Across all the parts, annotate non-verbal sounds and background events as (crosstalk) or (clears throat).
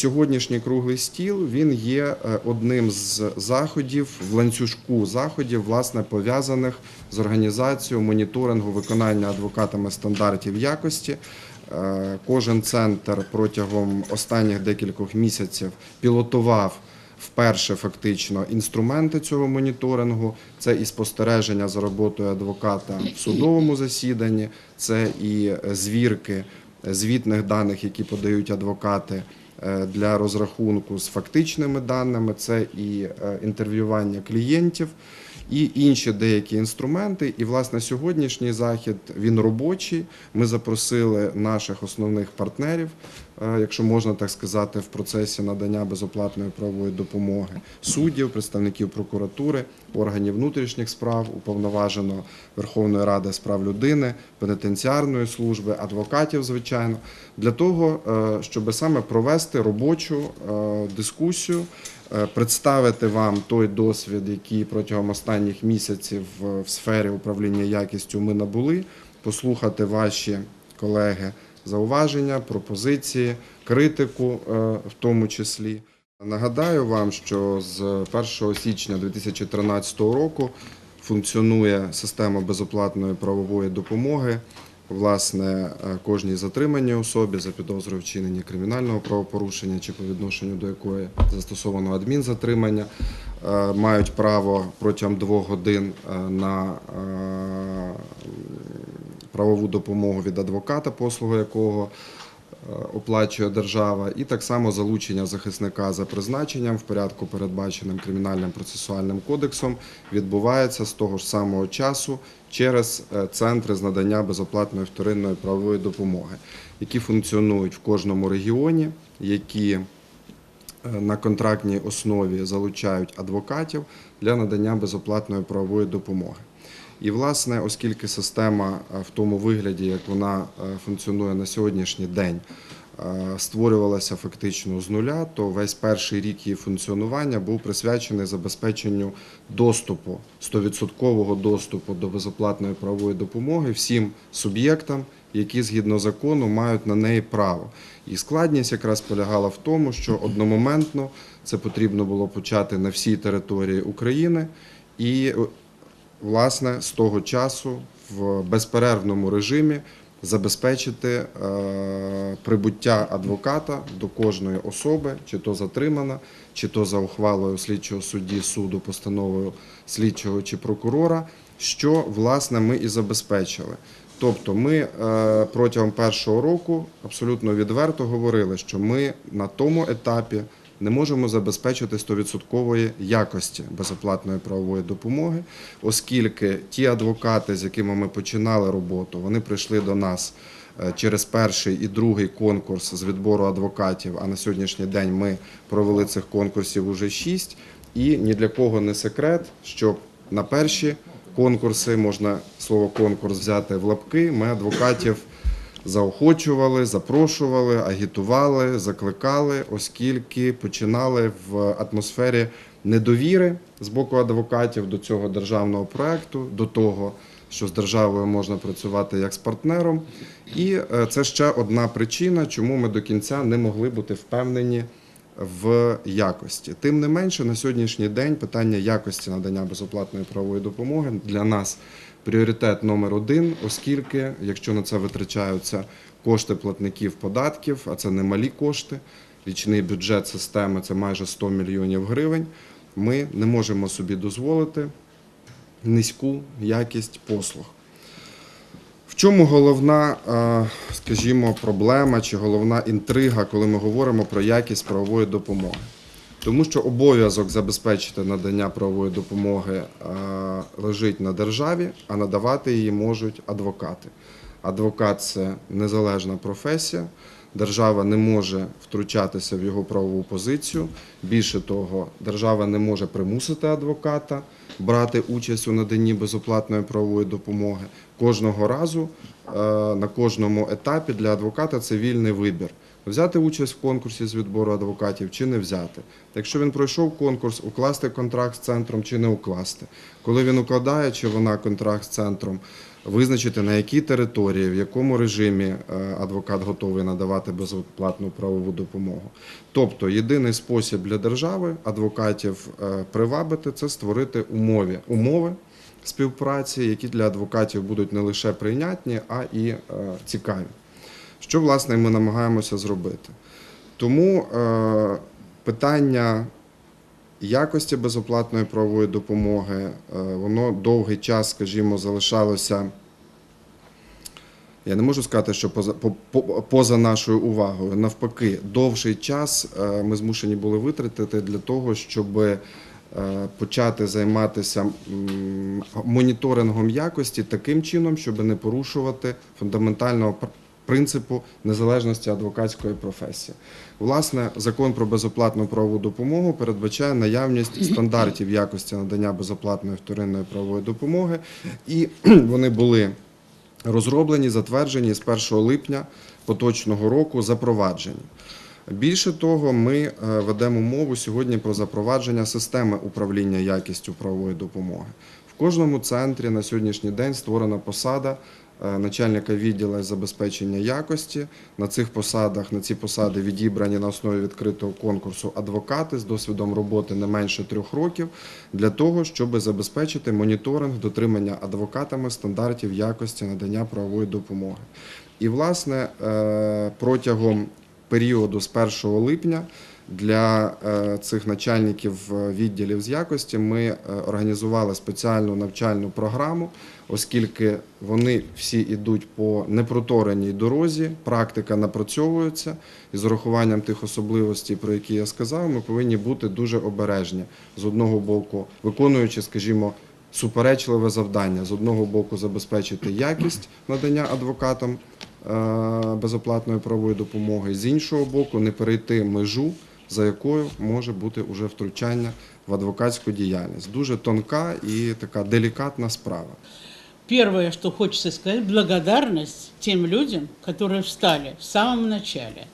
Сьогоднішній круглий стіл він є е, одним з заходів в ланцюжку заходів, власне пов'язаних з організацією моніторингу виконання адвокатами стандартів якості. Е, Кожен центр протягом останніх декількох місяців пілотував вперше фактично інструменти цього моніторингу. Це і спостереження за роботою адвоката в судовому засіданні, це і е, звірки звітних даних, які подають адвокати для розрахунку з фактичними даними, це і е, інтерв'ювання клієнтів, і інші деякі інструменти. І власне сьогоднішній захід він робочий. Ми запросили наших основних партнерів, е, якщо можна так сказати, в процесі надання безоплатної правової допомоги суддів, представників прокуратури, органів внутрішніх справ, уповноваженого Верховної Ради з прав людини, пенітенціарної служби, адвокатів, звичайно, для того, е, щоб саме провести робочу е, дискусію, представити вам той досвід, який протягом останніх місяців в сфері управління якістю ми набули, послухати ваші колеги зауваження, пропозиції, критику, е, в тому числі. Нагадаю вам, що з 1 січня 2013 року функціонує система безоплатної правової допомоги. Власне, е, кожній затриманій особі за підозрою вчинення кримінального правопорушення чи по відношенню до якої застосовано адмінзатримання, е, мають право протягом двох годин е, на правову допомогу від адвоката, послугу якого оплачує держава, і так само залучення захисника за призначенням в порядку, передбаченим кримінальним процесуальним кодексом, відбувається з того ж самого часу через е, центри з надання безоплатної вторинної правової допомоги, які функціонують в кожному регіоні, які е, на контрактній основі залучають адвокатів для надання безоплатної правової допомоги. І, власне, оскільки система е, в тому вигляді, як вона е, функціонує на сьогоднішній день, е, створювалася фактично з нуля, то весь перший рік її функціонування був присвячений забезпеченню доступу, 100% доступу до безоплатної правової допомоги всім суб'єктам, які згідно закону мають на неї право. І складність якраз полягала в тому, що одномоментно це потрібно було почати на всій території України і власне з того часу в безперервному режимі забезпечити е, прибуття адвоката до кожної особи, чи то затримана, чи то за ухвалою слідчого судді суду, постановою слідчого чи прокурора, що власне ми і забезпечили. Тобто ми е, протягом першого року абсолютно відверто говорили, що ми на тому етапі не можемо забезпечити 100% якості безоплатної правової допомоги, оскільки ті адвокати, з якими ми починали роботу, вони прийшли до нас е, через перший і другий конкурс з відбору адвокатів. А на сьогоднішній день ми провели цих конкурсів уже шість. І ні для кого не секрет, що на перші конкурси можна слово конкурс взяти в лапки. Ми адвокатів заохочували, запрошували, агітували, закликали, оскільки починали в атмосфері недовіри з боку адвокатів до цього державного проекту, до того, що з державою можна працювати як з партнером. І е, це ще одна причина, чому ми до кінця не могли бути впевнені в якості. Тим не менше, на сьогоднішній день питання якості надання безоплатної правової допомоги для нас пріоритет номер один, оскільки, якщо на це витрачаються кошти платників податків, а це немалі кошти, річний бюджет системи це майже 100 мільйонів гривень, ми не можемо собі дозволити низьку якість послуг. В чому головна, е, скажімо, проблема чи головна інтрига, коли ми говоримо про якість правової допомоги? Тому що обов'язок забезпечити надання правової допомоги е, лежить на державі, а надавати її можуть адвокати. Адвокат це незалежна професія. Держава не може втручатися в його правову позицію. Більше того, держава не може примусити адвоката брати участь у наданні безоплатної правової допомоги. Кожного разу е, на кожному етапі для адвоката це вільний вибір. Взяти участь в конкурсі з відбору адвокатів чи не взяти. Якщо він пройшов конкурс, укласти контракт з центром чи не укласти. Коли він укладає чи вона контракт з центром, визначити на якій території, в якому режимі е, адвокат готовий надавати безоплатну правову допомогу. Тобто, єдиний спосіб для держави адвокатів е, привабити це створити умови, умови співпраці, які для адвокатів будуть не лише прийнятні, а і е, цікаві. Що власне ми намагаємося зробити? Тому е, питання якості безоплатної правової допомоги, е, воно довгий час, скажімо, залишалося. Я не можу сказати, що поза, по- по- поза нашою увагою. Навпаки, довший час е, ми змушені були витратити для того, щоб почати займатися моніторингом якості таким чином, щоб не порушувати фундаментального принципу незалежності адвокатської професії. Власне, закон про безоплатну правову допомогу передбачає наявність (clears throat) стандартів якості надання безоплатної вторинної правової допомоги, і (clears throat) вони були розроблені, затверджені з 1 липня поточного року запроваджені. Більше того, ми е, ведемо мову сьогодні про запровадження системи управління якістю правової допомоги. В кожному центрі на сьогоднішній день створена посада начальника відділу забезпечення якості. На цих посадах, на ці посади відібрані на основі відкритого конкурсу адвокати з досвідом роботи не менше трьох років для того, щоб забезпечити моніторинг дотримання адвокатами стандартів якості надання правової допомоги. І, власне, е, протягом періоду з 1 липня для е, цих начальників е, відділів з якості ми е, організували спеціальну навчальну програму, оскільки вони всі йдуть по непротореній дорозі, практика напрацьовується, і з урахуванням тих особливостей, про які я сказав, ми повинні бути дуже обережні з одного боку, виконуючи, скажімо, суперечливе завдання з одного боку забезпечити якість надання адвокатам е, безоплатної правової допомоги, з іншого боку, не перейти межу, за якою може бути уже втручання в адвокатську діяльність. Дуже тонка і така делікатна справа. Первое, что хочется сказать, благодарность тем людям, которые встали в самом начале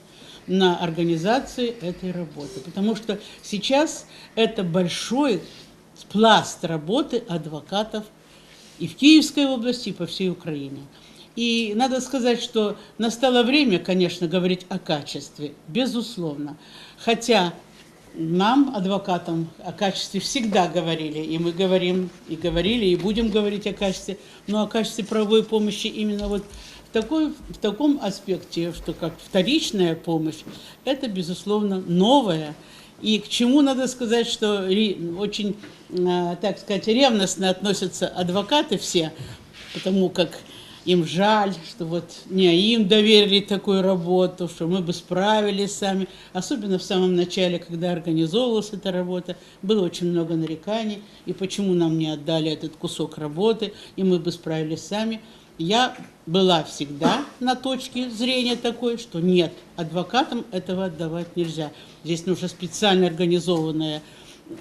на организации этой работы. Потому что сейчас это большой пласт работы адвокатов и в Киевской области, и по всей Украине. И надо сказать, что настало время, конечно, говорить о качестве, безусловно. Хотя нам, адвокатам, о качестве всегда говорили, и мы говорим, и говорили, и будем говорить о качестве, но о качестве правовой помощи именно вот в, такой, в таком аспекте, что как вторичная помощь, это, безусловно, новое. И к чему надо сказать, что очень, э, так сказать, ревностно относятся адвокаты все, потому как им жаль, что вот не им доверили такую работу, что мы бы справились сами. Особенно в самом начале, когда организовывалась эта работа, было очень много нареканий, и почему нам не отдали этот кусок работы, и мы бы справились сами. Я была всегда на точке зрения такой, что нет, адвокатам этого отдавать нельзя. Здесь нужно специально организованные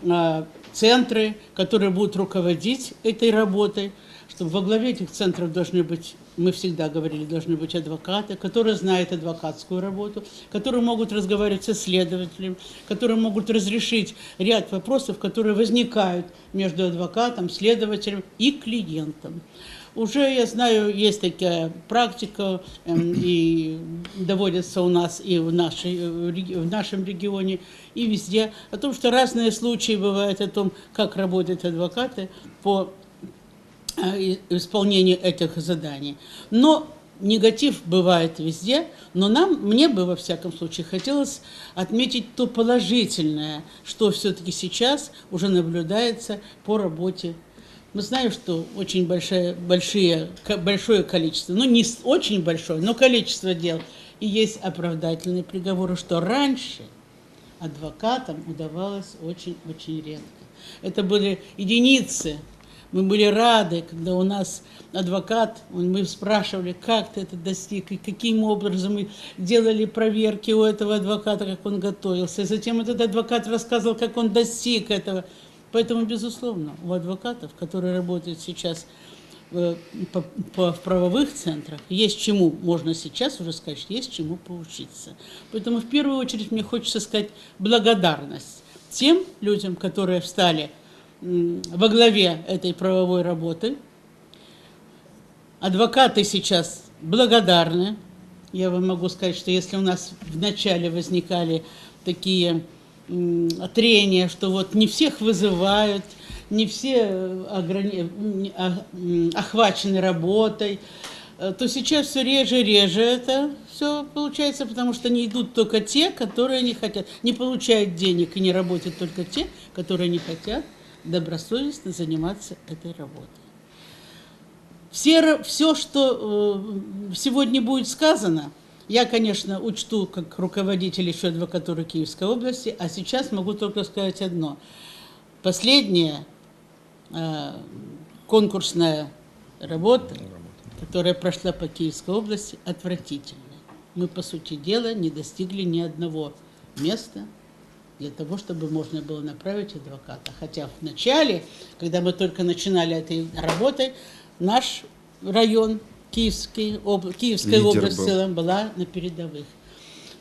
а, центры, которые будут руководить этой работой, чтобы во главе этих центров должны быть, мы всегда говорили, должны быть адвокаты, которые знают адвокатскую работу, которые могут разговаривать с исследователем, которые могут разрешить ряд вопросов, которые возникают между адвокатом, следователем и клиентом. Уже, я знаю, есть такая практика, эм, и доводится у нас и в, нашей, э, реги- в нашем регионе, и везде, о том, что разные случаи бывают о том, как работают адвокаты по э, и- исполнению этих заданий. Но негатив бывает везде, но нам, мне бы во всяком случае хотелось отметить то положительное, что все-таки сейчас уже наблюдается по работе. Мы знаем, что очень большое, большие, большое количество, ну не очень большое, но количество дел. И есть оправдательные приговоры, что раньше адвокатам удавалось очень-очень редко. Это были единицы. Мы были рады, когда у нас адвокат, мы спрашивали, как ты это достиг, и каким образом мы делали проверки у этого адвоката, как он готовился. И затем этот адвокат рассказывал, как он достиг этого. Поэтому, безусловно, у адвокатов, которые работают сейчас э, в правовых центрах, есть чему, можно сейчас уже сказать, есть чему поучиться. Поэтому в первую очередь мне хочется сказать благодарность тем людям, которые встали во главе этой правовой работы, Адвокаты сейчас благодарны. Я вам могу сказать, что если у нас вначале возникали такие трения, что вот не всех вызывают, не все э, ограни- м, а- охвачены работой, э, то сейчас все реже и реже это все получается, потому что не идут только те, которые не хотят, не получают денег и не работают только те, которые не хотят добросовестно заниматься этой работой. Все, все, что э, сегодня будет сказано, я, конечно, учту как руководитель еще адвокатуры Киевской области, а сейчас могу только сказать одно. Последняя э, конкурсная работа, которая прошла по Киевской области, отвратительная. Мы, по сути дела, не достигли ни одного места для того, чтобы можно было направить адвоката. Хотя в начале, когда мы только начинали этой работой, наш район, Киевский, об- Киевская Лидер область в был. целом была на передовых.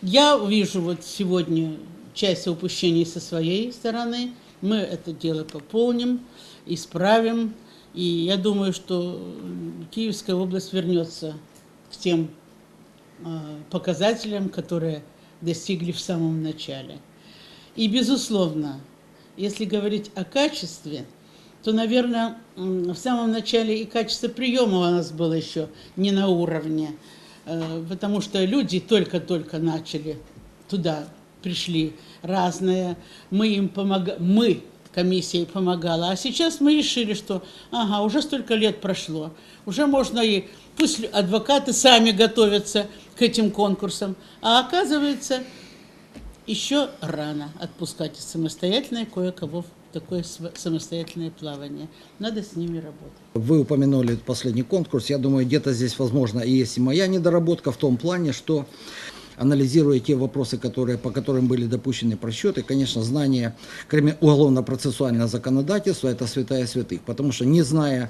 Я вижу вот сегодня часть упущений со своей стороны. Мы это дело пополним, исправим. И я думаю, что Киевская область вернется к тем э, показателям, которые достигли в самом начале. И, безусловно, если говорить о качестве, то, наверное, в самом начале и качество приема у нас было еще не на уровне, э, потому что люди только-только начали туда пришли разные, мы им помогаем, мы комиссия помогала, а сейчас мы решили, что ага, уже столько лет прошло, уже можно и пусть адвокаты сами готовятся к этим конкурсам, а оказывается еще рано отпускать самостоятельное кое-кого в такое самостоятельное плавание. Надо с ними работать. Вы упомянули последний конкурс. Я думаю, где-то здесь, возможно, и есть и моя недоработка в том плане, что анализируя те вопросы, которые, по которым были допущены просчеты, конечно, знание кроме уголовно-процессуального законодательства – это святая святых. Потому что не зная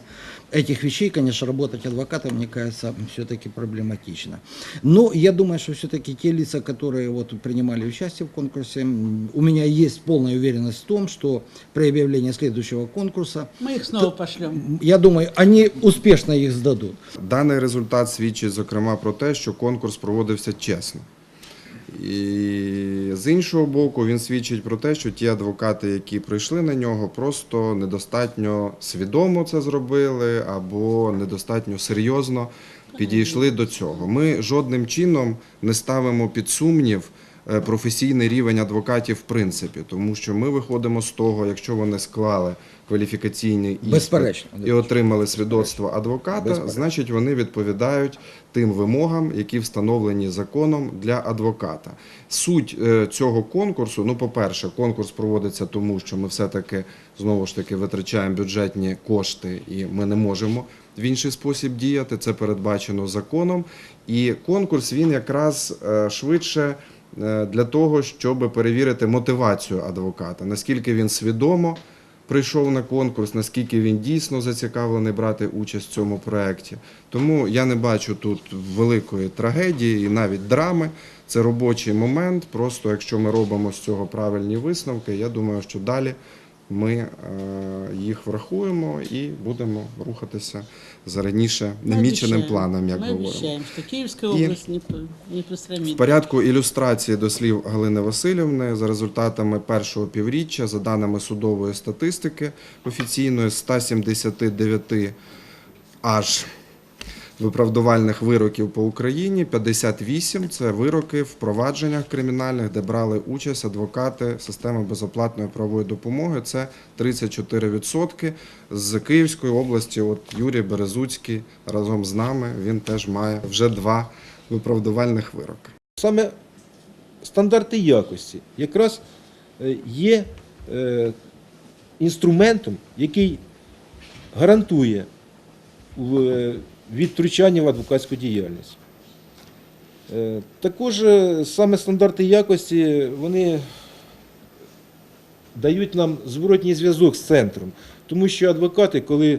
этих вещей, конечно, работать адвокатом, мне кажется, все-таки проблематично. Но я думаю, что все-таки те лица, которые вот принимали участие в конкурсе, м, у меня есть полная уверенность в том, что при объявлении следующего конкурса Мы их снова пошлем. я думаю, они успешно їх здадуть. Даний результат свідчить, зокрема, про те, що конкурс проводився чесно. І з іншого боку, він свідчить про те, що ті адвокати, які прийшли на нього, просто недостатньо свідомо це зробили або недостатньо серйозно підійшли до цього. Ми жодним чином не ставимо під сумнів е, професійний рівень адвокатів в принципі, тому що ми виходимо з того, якщо вони склали кваліфікаційний іспит Безперечно. і отримали свідоцтво адвоката, Безперечно. значить вони відповідають тим вимогам, які встановлені законом для адвоката. Суть е, цього конкурсу, ну, по-перше, конкурс проводиться тому, що ми все-таки знову ж таки витрачаємо бюджетні кошти, і ми не можемо в інший спосіб діяти. Це передбачено законом. І конкурс він якраз е, швидше. е, Для того щоб перевірити мотивацію адвоката, наскільки він свідомо прийшов на конкурс, наскільки він дійсно зацікавлений брати участь в цьому проєкті. Тому я не бачу тут великої трагедії і навіть драми. Це робочий момент. Просто якщо ми робимо з цього правильні висновки, я думаю, що далі ми е, їх врахуємо і будемо рухатися за раніше наміченим Ми планом, як Ми говоримо. И- область не, по- В порядку ілюстрації до слів Галини Васильівни за результатами першого півріччя, за даними судової статистики офіційної, 179 аж виправдувальних вироків по Україні, 58 – це вироки в провадженнях кримінальних, де брали участь адвокати системи безоплатної правової допомоги. Це 34%. З Київської області, от Юрій Березуцький разом з нами, він теж має вже два виправдувальних вироки. Саме стандарти якості якраз е, є е, інструментом, який гарантує е, від втручання в адвокатську діяльність. Е, Також е, саме стандарти якості вони дають нам зворотній зв'язок з центром, тому що адвокати, коли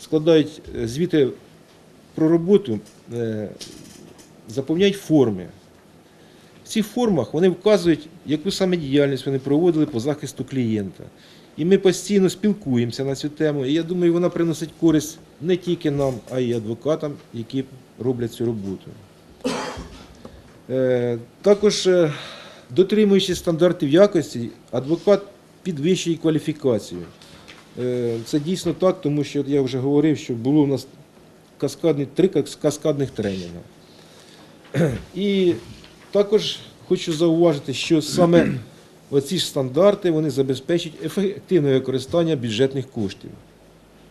складають е, звіти про роботу, заповняють форми. В цих формах вони вказують, яку саме діяльність вони проводили по захисту клієнта. І ми постійно спілкуємося на цю тему. І я думаю, вона приносить користь не тільки нам, а й адвокатам, які роблять цю роботу. Е, Також, е, дотримуючись стандартів якості, адвокат підвищує кваліфікацію. Е, Це дійсно так, тому що я вже говорив, що було у нас каскадні, три каскадних тренінга. І також хочу зауважити, що саме оці ж стандарти вони забезпечують ефективне використання бюджетних коштів,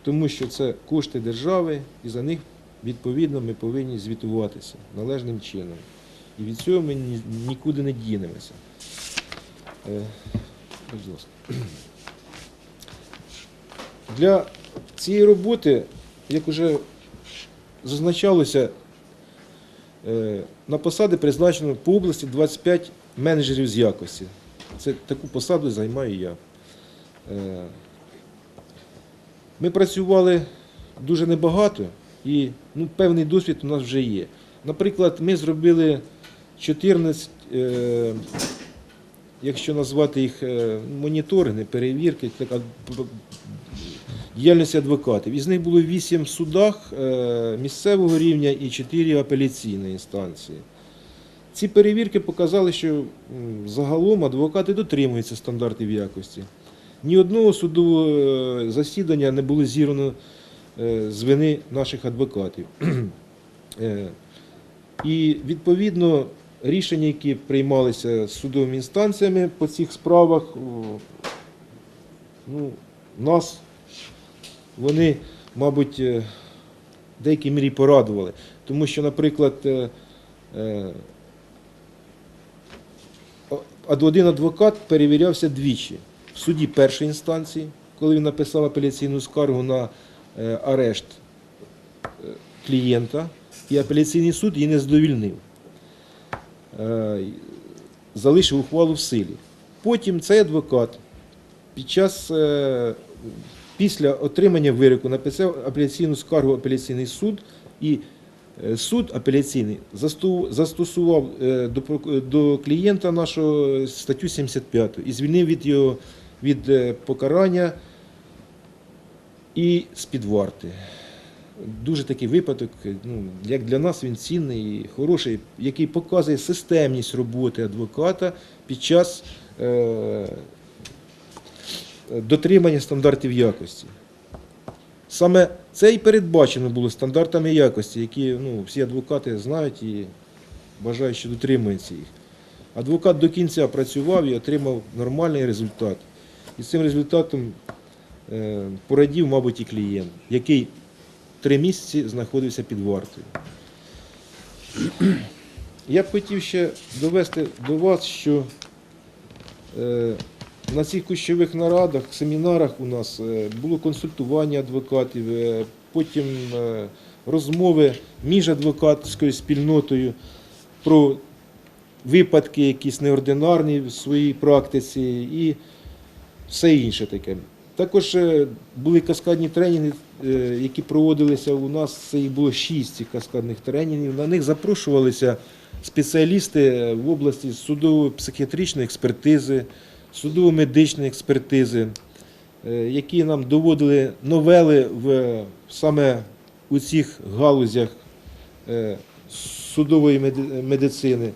тому що це кошти держави, і за них відповідно ми повинні звітуватися належним чином. І від цього ми нікуди не дінемося. Е. Для цієї роботи, як вже зазначалося, е, на посади призначено по області 25 менеджерів з якості. Це таку посаду займаю я. Е, Ми працювали дуже небагато і ну, певний досвід у нас вже є. Наприклад, ми зробили 14, е, якщо назвати їх е, моніторинги, перевірки, діяльності адвокатів. Із них було 8 в судах е, місцевого рівня і 4 апеляційної інстанції. Ці перевірки показали, що загалом адвокати дотримуються стандартів якості. Ні одного судового е, засідання не було зірвано е, з вини наших адвокатів. (clears throat) Е, І відповідно рішення, які приймалися судовими інстанціями по цих справах, ну, нас вони, мабуть, в деякій мірі порадували. Тому що, наприклад, один адвокат перевірявся двічі. В суді першої інстанції, коли він написав апеляційну скаргу на е, арешт е, клієнта, і апеляційний суд її не задовільнив. Е, Залишив ухвалу в силі. Потім цей адвокат під час після отримання вироку написав апеляційну скаргу апеляційний суд і суд апеляційний застосував е, до, клієнта нашого статтю 75 і звільнив від його від е, покарання і з-під варти. Дуже такий випадок, е, ну, як для нас він цінний і хороший, який показує системність роботи адвоката під час е, дотримання стандартів якості. Саме це і передбачено було стандартами якості, які ну, всі адвокати знають і бажають, що дотримуються їх. Адвокат до кінця працював і отримав нормальний результат. І цим результатом е, порадів, мабуть, і клієнт, який три місяці знаходився під вартою. Я б хотів ще довести до вас, що е, на цих кущових нарадах, семінарах у нас е, було консультування адвокатів, е, потім е, розмови між адвокатською спільнотою про випадки якісь неординарні в своїй практиці і все інше таке. Також були каскадні тренінги, які проводилися у нас. Це їх було шість каскадних тренінгів. На них запрошувалися спеціалісти в області судово-психіатричної експертизи, судово-медичної експертизи, е, які нам доводили новели в саме у цих галузях е, судової медицини.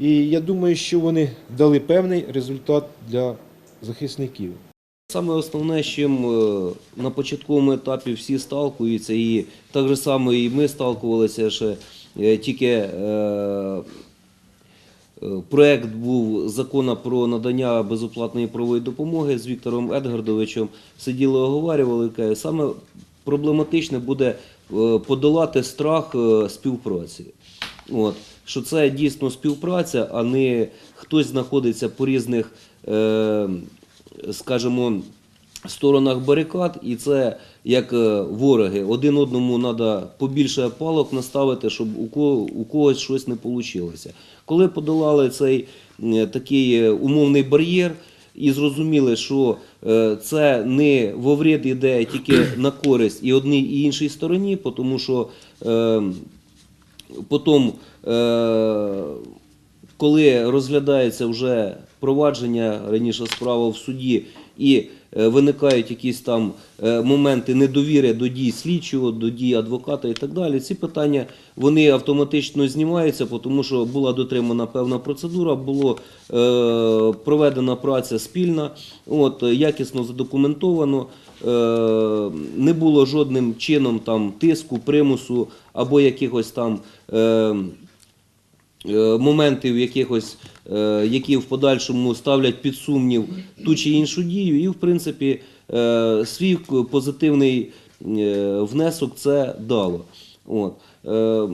І я думаю, що вони дали певний результат для захисників. Саме основне, з чим е, на початковому етапі всі сталкуються, і так же само і ми сталкувалися ще тільки проект був закону про надання безоплатної правової допомоги з Віктором Едгардовичем. Сиділи, оговарювали, саме проблематичне буде е, подолати страх е, співпраці. От, що це дійсно співпраця, а не хтось знаходиться по різних, е, скажімо, сторонах барикад, і це як е, вороги. Один одному треба побільше палок наставити, щоб у, кого, у когось щось не вийшло. Коли подолали цей такий е, умовний бар'єр, і зрозуміли, що е, це не во вред іде тільки (clears throat) на користь і одній і іншій стороні, тому що е, потім, е, коли розглядається вже провадження раніше справа в суді, і виникають якісь там е, моменти недовіри до дій слідчого, до дій адвоката і так далі. Ці питання вони автоматично знімаються, тому що була дотримана певна процедура, було е, проведена праця спільна, от, е, якісно задокументовано. Е, не було жодним чином там тиску, примусу або якихось там е, е, моментів, якихось, е, які в подальшому ставлять під сумнів ту чи іншу дію, і в принципі е, свій позитивний е, внесок це дало. От. Е,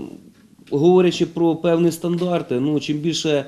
говорячи про певні стандарти, ну чим більше е,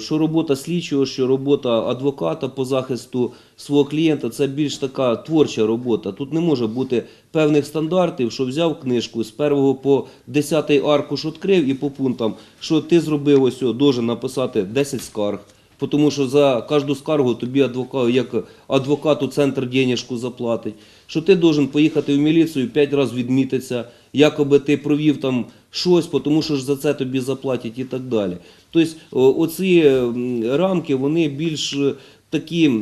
що робота слідчого, що робота адвоката по захисту свого клієнта, це більш така творча робота. Тут не може бути певних стандартів, що взяв книжку з першого по 10 аркуш відкрив і по пунктам, що ти зробив ось, должен написати 10 скарг. Тому що за кожну скаргу тобі адвокат, як адвокату центр денежку заплатить. Що ти должен поїхати в міліцію, п'ять разів відмітитися, якоби ти провів там щось, тому що ж за це тобі заплатять і так далі. Тобто оці рамки вони більш е, такі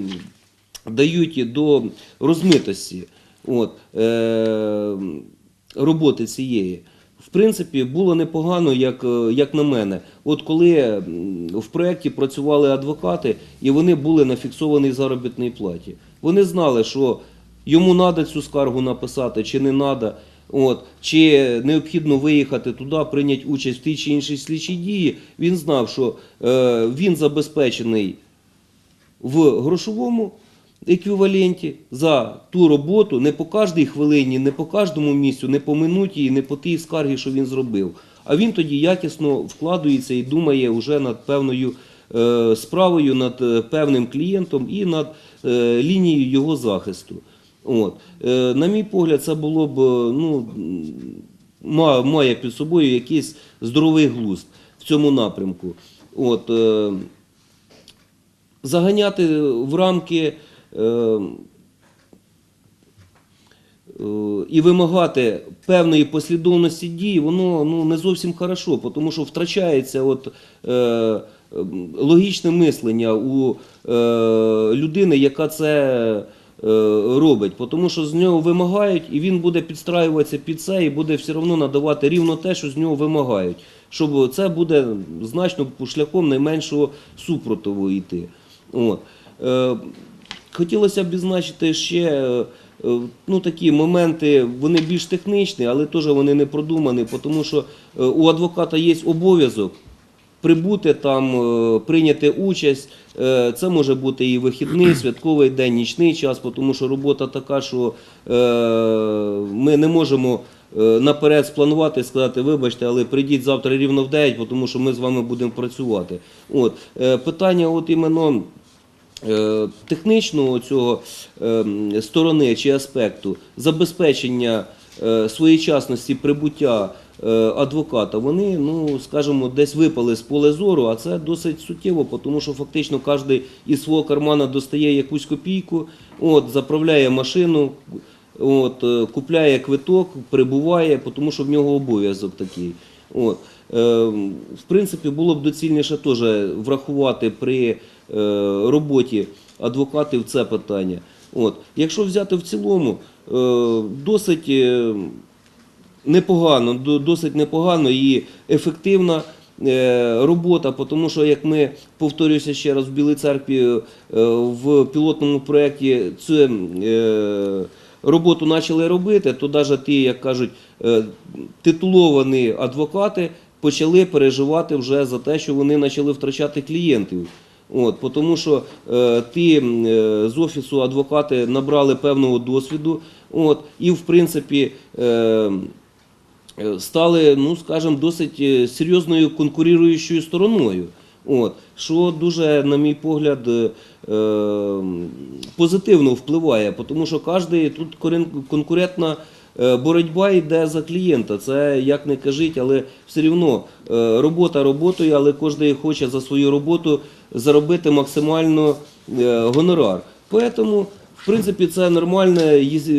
дають до розмитості от, е, роботи цієї. В принципі, було непогано, як, е, як на мене. От коли в проєкті працювали адвокати, і вони були на фіксованій заробітній платі. Вони знали, що йому треба цю скаргу написати, чи не треба. От, чи необхідно виїхати туди, прийняти участь в тій чи іншій слідчій дії, він знав, що е, він забезпечений в грошовому еквіваленті за ту роботу не по кожній хвилині, не по кожному місцю, не по минуті, і не по тій скаргі, що він зробив. А він тоді якісно вкладується і думає вже над певною е, справою, над е, певним клієнтом і над е, лінією його захисту. От. Е, на мій погляд, це було б е, ну, має під собою якийсь здоровий глузд в цьому напрямку. От, е, заганяти в рамки і вимагати певної послідовності дій, воно ну, не зовсім хорошо, тому що втрачається от, е, логічне мислення у е, людини, яка це робить. Тому що з нього вимагають, і він буде підстраюватися під це і буде все одно надавати рівно те, що з нього вимагають. Щоб це буде значно шляхом найменшого супротиву йти. Е, хотілося б відзначити ще е, е, ну, такі моменти, вони більш технічні, але теж вони не продумані, тому що е, у адвоката є обов'язок прибути там, е, прийняти участь. Е, Це може бути і вихідний, (clears throat) святковий день, нічний час, тому що робота така, що е, ми не можемо наперед спланувати сказати, вибачте, але прийдіть завтра рівно в 9, тому що ми з вами будемо працювати. От. Питання от іменно технічного цього сторони чи аспекту забезпечення своєчасності прибуття адвоката, вони, ну скажімо, десь випали з поле зору, а це досить суттєво, тому що фактично кожен із свого кармана достає якусь копійку, от, заправляє машину. От, е, купляє квиток, прибуває, тому що в нього обов'язок такий. От. Е, в принципі, було б доцільніше теж врахувати при е, роботі адвокатів це питання. От. Якщо взяти в цілому, е, досить е, непогано, до- досить непогано і ефективна е, робота, тому що, як ми повторюся ще раз в Білій церкві е, в пілотному проєкті цю е, роботу почали робити, то навіть ті, як кажуть, титуловані адвокати почали переживати вже за те, що вони почали втрачати клієнтів. От, тому що е, ті з офісу адвокати набрали певного досвіду, і в принципі е, стали, ну скажімо, досить е, серйозною конкуруючою стороною. От, що дуже, на мій погляд, е, е, позитивно впливає, тому що кожен тут конкурентна е, боротьба йде за клієнта. Це як не кажіть, але все е, робота роботою, але кожен хоче за свою роботу заробити максимально е, гонорар. Тому, в принципі, це нормальне, єс-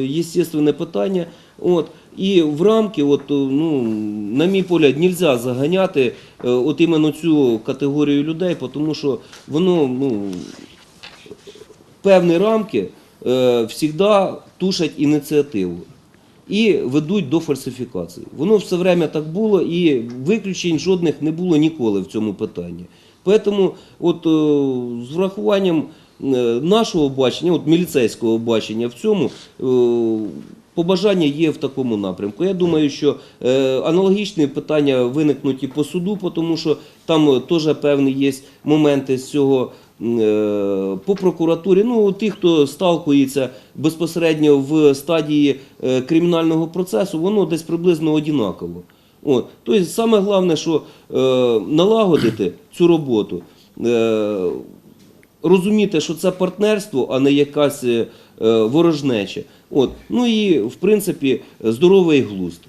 е, єстественне питання. От. І в рамки, от, ну, на мій погляд, не можна заганяти е, от іменно цю категорію людей, тому що воно ну, певні рамки е, завжди тушать ініціативу і ведуть до фальсифікації. Воно все время так було, і виключень жодних не було ніколи в цьому питанні. Тому от, е, з врахуванням е, нашого бачення, от міліцейського бачення в цьому. е, Побажання є в такому напрямку. Я думаю, що е, аналогічні питання виникнуть і по суду, тому що там е, теж певні є моменти з цього е, по прокуратурі. Ну, ті, хто сталкується безпосередньо в стадії кримінального процесу, воно десь приблизно однаково. Тобто, саме головне, що налагодити цю роботу. Розуміти, що це партнерство, а не якась ворожнеча. От. Ну і в принципі здоровий глузд.